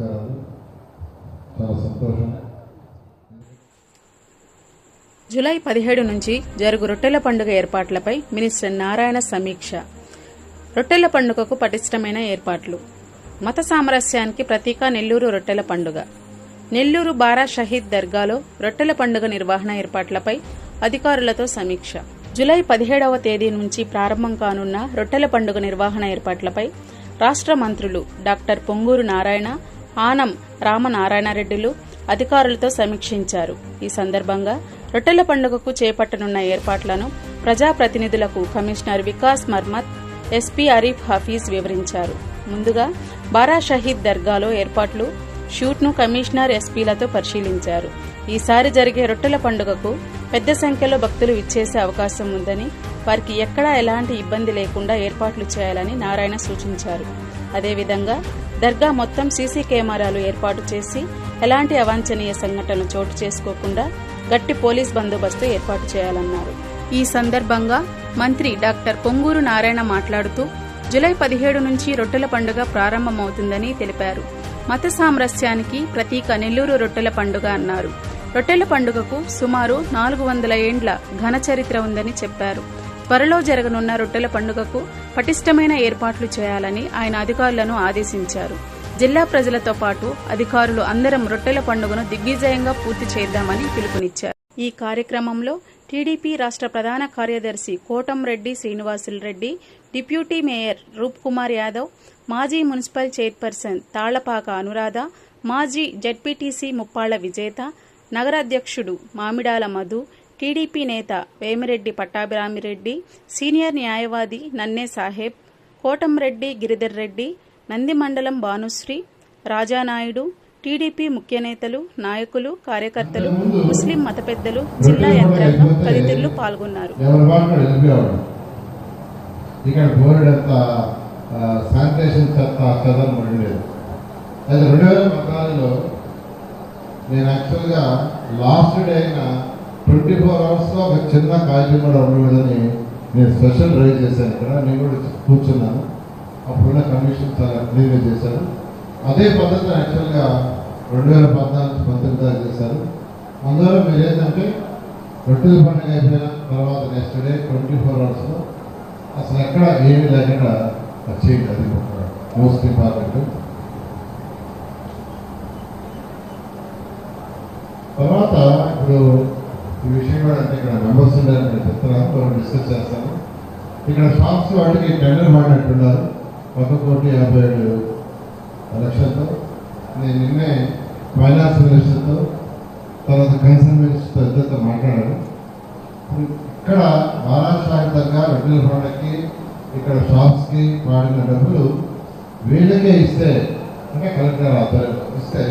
నమస్కారాలు చాలా సంతోషం. జూలై పదిహేడు నుంచి జరుగు రొట్టెల పండుగ ఏర్పాట్లపై మినిస్టర్ నారాయణ సమీక్ష. రొట్టెల పండుగకు పటిష్టమైన ఏర్పాట్లు. మత సామరస్యానికి ప్రతీక నెల్లూరు రొట్టెల పండుగ. నెల్లూరు బారా షహీద్ దర్గాలో రొట్టెల పండుగ నిర్వహణ ఏర్పాట్లపై అధికారులతో సమీక్ష. జూలై పదిహేడవ తేదీ నుంచి ప్రారంభం కానున్న రొట్టెల పండుగ నిర్వహణ ఏర్పాట్లపై రాష్ట్ర మంత్రులు డాక్టర్ పొంగూరు నారాయణ ఆనం రామనారాయణరెడ్డిలు అధికారులతో సమీక్షించారు. ఈ సందర్భంగా రొట్టెల పండుగకు చేపట్టనున్న ఏర్పాట్లను ప్రజాప్రతినిధులకు కమిషనర్ వికాస్ మర్మత్ ఎస్పీ అరీఫ్ హఫీజ్ వివరించారు. ముందుగా బారా షహీద్ దర్గాలో ఏర్పాట్లు షూట్ను కమిషనర్ ఎస్పీలతో పరిశీలించారు. ఈసారి జరిగే రొట్టెల పండుగకు పెద్ద సంఖ్యలో భక్తులు విచ్చేసే అవకాశం ఉందని వారికి ఎక్కడా ఎలాంటి ఇబ్బంది లేకుండా ఏర్పాట్లు చేయాలని నారాయణ సూచించారు. అదేవిధంగా దర్గా మొత్తం సీసీ కెమెరాలు ఏర్పాటు చేసి ఎలాంటి అవాంఛనీయ సంఘటనలు చోటు చేసుకోకుండా గట్టి పోలీస్ బందోబస్తు ఏర్పాటు చేయాలన్నారు. ఈ సందర్భంగా మంత్రి డాక్టర్ పొంగూరు నారాయణ మాట్లాడుతూ జూలై పదిహేడు నుంచి రొట్టెల పండుగ ప్రారంభమవుతుందని తెలిపారు. మత సామరస్యానికి ప్రతీక నెల్లూరు రొట్టెల పండుగ అన్నారు. రొట్టెల పండుగకు సుమారు నాలుగు వందల ఏండ్ల ఘన చరిత్ర ఉందని చెప్పారు. త్వరలో జరగనున్న రొట్టెల పండుగకు పటిష్టమైన ఏర్పాట్లు చేయాలని ఆయన అధికారులను ఆదేశించారు. జిల్లా ప్రజలతో పాటు అధికారులు అందరం రొట్టెల పండుగను దిగ్విజయంగా పూర్తి చేద్దామని పిలుపునిచ్చారు. ఈ కార్యక్రమంలో టీడీపీ రాష్ట్ర ప్రధాన కార్యదర్శి కోటంరెడ్డి శ్రీనివాసులు రెడ్డి డిప్యూటీ మేయర్ రూప్ కుమార్ యాదవ్ మాజీ మున్సిపల్ చైర్పర్సన్ తాళ్ళపాక అనురాధ మాజీ జడ్పీటీసీ ముప్పాళ్ళ విజేత నగరాధ్యక్షుడు మామిడాల మధు టీడీపీ నేత వేమిరెడ్డి పట్టాభిరామిరెడ్డి సీనియర్ న్యాయవాది నన్నే సాహెబ్ కోటంరెడ్డి గిరిధర్ రెడ్డి నందిమండలం భానుశ్రీ రాజానాయుడు టీడీపీ ముఖ్య నేతలు నాయకులు కార్యకర్తలు ముస్లిం మత పెద్దలు జిల్లా యంత్రాంగం తదితరులు పాల్గొన్నారు. ఇక్కడ శానిటేషన్ చెత్త రెండు వేల పద్నాలుగులో నేను యాక్చువల్గా లాస్ట్ డే అయిన ట్వంటీ ఫోర్ అవర్స్లో ఒక చిన్న కాగితం కూడా ఉండకూడదని నేను స్పెషల్ డ్రైవ్ చేశాను ఇక్కడ. నేను కూడా కూర్చున్నాను. అప్పుడున్న కమిషన్ చాలా క్లియర్గా చేశారు. అదే పద్ధతి యాక్చువల్గా రెండు వేల పద్నాలుగు పంతొమ్మిది దాకా చేశారు. అందువల్ల మీరు ఏంటంటే రొట్టెల పండుగ అయిపోయిన తర్వాత నెక్స్ట్ డే ట్వంటీ ఫోర్ అవర్స్లో అసలు ఎక్కడ ఏమీ లేకుండా చేయండి అది మోస్ట్ ఇంపార్టెంట్ తర్వాత ఇప్పుడు కూడా అంటే ఇక్కడ మెంబర్స్ ఉండాలని చెప్తున్నారు డిస్కస్ చేస్తాను ఇక్కడ షాప్స్ వాటికి టెండర్ మాడినట్టున్నారు ఒక కోటి యాభై ఏడు లక్షలతో నేను నిన్నే ఫైనాన్స్ మినిస్టర్తో తర్వాత కన్సర్న్ మినిస్టర్తో ఇద్దరితో మాట్లాడాను. ఇక్కడ మహారాష్ట్రాకి తగ్గ రెడ్డిల పండుగకి ఇక్కడ షాప్స్కి వాడిన డబ్బులు వీళ్ళకే ఇస్తే అంటే కలెక్టర్ ఆధ్వర్యంలో ఇస్తే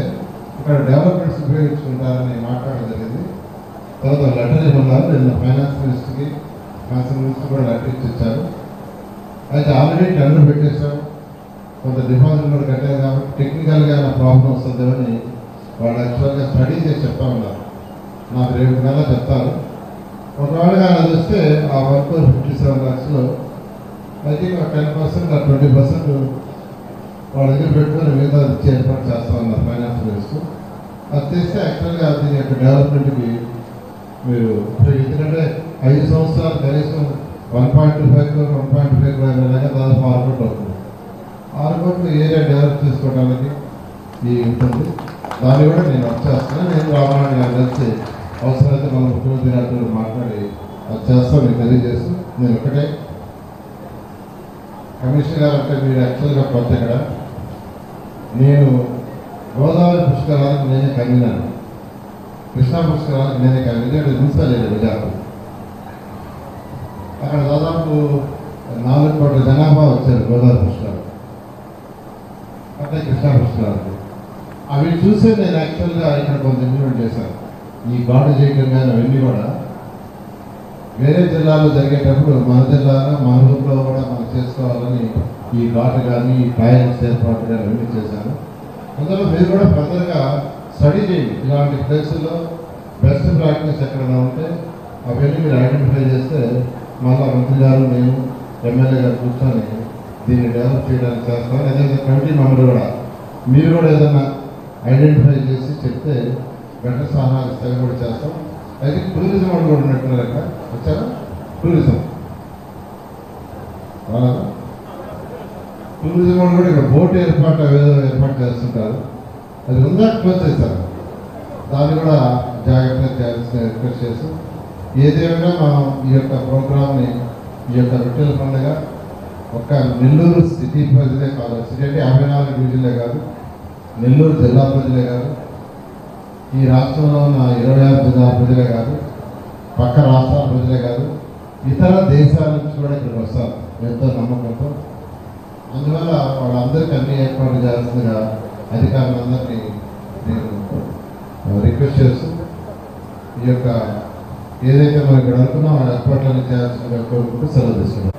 ఇక్కడ డెవలప్మెంట్స్ ఉపయోగించుకుంటారని మాట్లాడడం జరిగింది. తర్వాత లెటర్ ఇవ్వన్నారు నిన్న ఫైనాన్స్ మినిస్టర్కి ఫైనాన్స్ మినిస్టర్ కూడా లెటర్ ఇచ్చి ఇచ్చారు అయితే ఆల్రెడీ టెండర్ పెట్టేశాం కొంత డిపాజిట్ కూడా కట్టారు కాబట్టి టెక్నికల్గా ఏమైనా ప్రాబ్లం వస్తుందేమని వాళ్ళు యాక్చువల్గా స్టడీ చేసి చెప్తా ఉన్నారు. నాకు రేపు నెల చెప్తారు. ఒకవేళ కానీ అది వస్తే ఆ వర్క్ ఫిఫ్టీ సెవెన్ ల్యాక్స్లో ఐ థింక్ ఒక టెన్ పర్సెంట్ ఆ ట్వంటీ పర్సెంట్ వాళ్ళ దగ్గర పెట్టుకొని మిగతా ఇచ్చే ఏర్పాటు చేస్తా ఉన్నారు ఫైనాన్స్ మినిస్టర్. అది తెస్తే యాక్చువల్గా దీని యొక్క డెవలప్మెంట్కి మీరు ఎందుకంటే ఐదు సంవత్సరాలు కనీసం one point two five one point five అయినా దాదాపు ఆరు కోట్లు అవుతుంది. ఆరు కోట్లు ఏరియా డెవలప్ చేసుకోవడానికి ఈ ఉంటుంది. దాన్ని కూడా నేను వచ్చేస్తాను నేను రామారాయణ గారు కలిసి అవసరమైతే మన ముఖ్యమంత్రి గారితో మాట్లాడి అది చేస్తాను మీకు తెలియజేస్తూ. నేను ఒకటే. కమిషనర్ గారు అంటే మీరు యాక్చువల్గా కొత్త ఇక్కడ నేను గోదావరి పుష్కరాలకు నేనే కన్వీనర్ కృష్ణా పుష్కరాలకు నేను కన్వీనర్ మున్సిపల్ బజారు అక్కడ దాదాపు నాలుగు కోట్ల జనాభా వచ్చారు గోదావరి పుష్కరాలు అంటే కృష్ణా పుష్కరాలకు అవి చూసే నేను యాక్చువల్గా ఇక్కడ కొంత ఇంప్లిమెంట్ చేశాను. ఈ బాట చేయడం కానీ అవన్నీ కూడా వేరే జిల్లాలో జరిగేటప్పుడు మన జిల్లాలో మన ఊర్లో కూడా మనం చేసుకోవాలని ఈ బాట కానీ ఈ ట్రయల్స్ ఏర్పాటు కానీ అవన్నీ చేశాను. అందులో మీరు కూడా ఫర్దర్గా స్టడీ చేయండి ఇలాంటి ప్లేసుల్లో బెస్ట్ ప్రాక్టీస్ ఎక్కడైనా ఉంటే అవన్నీ మీరు ఐడెంటిఫై చేస్తే మళ్ళా మంత్రి గారు నేను ఎమ్మెల్యే గారు కూర్చొని దీన్ని డెవలప్ చేయడానికి చేస్తాం. ఏదైనా కమిటీ మెంబర్ కూడా మీరు కూడా ఏదైనా ఐడెంటిఫై చేసి చెప్తే వెంట సహాయాలు సేవ కూడా చేస్తాం. అయితే టూరిజం అని కూడా ఉన్నట్టున్నారు అక్కడ వచ్చారా? టూరిజం టూరిజం అని కూడా ఇక్కడ బోట్ ఏర్పాటు ఏదో ఏర్పాటు చేస్తుంటారు. అది ఉందా? క్లోజ్ చేశారు దాన్ని కూడా జాగ్రత్తగా చేయాల్సిన రిక్వెస్ట్ చేస్తూ ఏదేమైనా మనం ఈ యొక్క ప్రోగ్రామ్ని ఈ యొక్క రొట్టెల పండుగ ఒక్క నెల్లూరు సిటీ ప్రజలే కాదు సిటీ అంటే యాభై నాలుగు డివిజన్లే కాదు నెల్లూరు జిల్లా ప్రజలే కాదు ఈ రాష్ట్రంలో ఉన్న ఇరవై ఆరు జిల్లా ప్రజలే కాదు పక్క రాష్ట్రాల ప్రజలే కాదు ఇతర దేశాల నుంచి కూడా ఇక్కడికి వస్తారు. ఎంతో నమ్మకంతో. అందువల్ల వాళ్ళందరికీ అన్ని ఏర్పాట్లు చేయాల్సిందిగా అధికారులందరినీ నేను రిక్వెస్ట్ చేస్తూ ఈ యొక్క ఏదైతే మనం ఇక్కడ అనుకున్నామో ఆ ఏర్పాట్లన్నీ చేయాల్సిందిగా కోరుకుంటూ సెలవు తీసుకున్నాం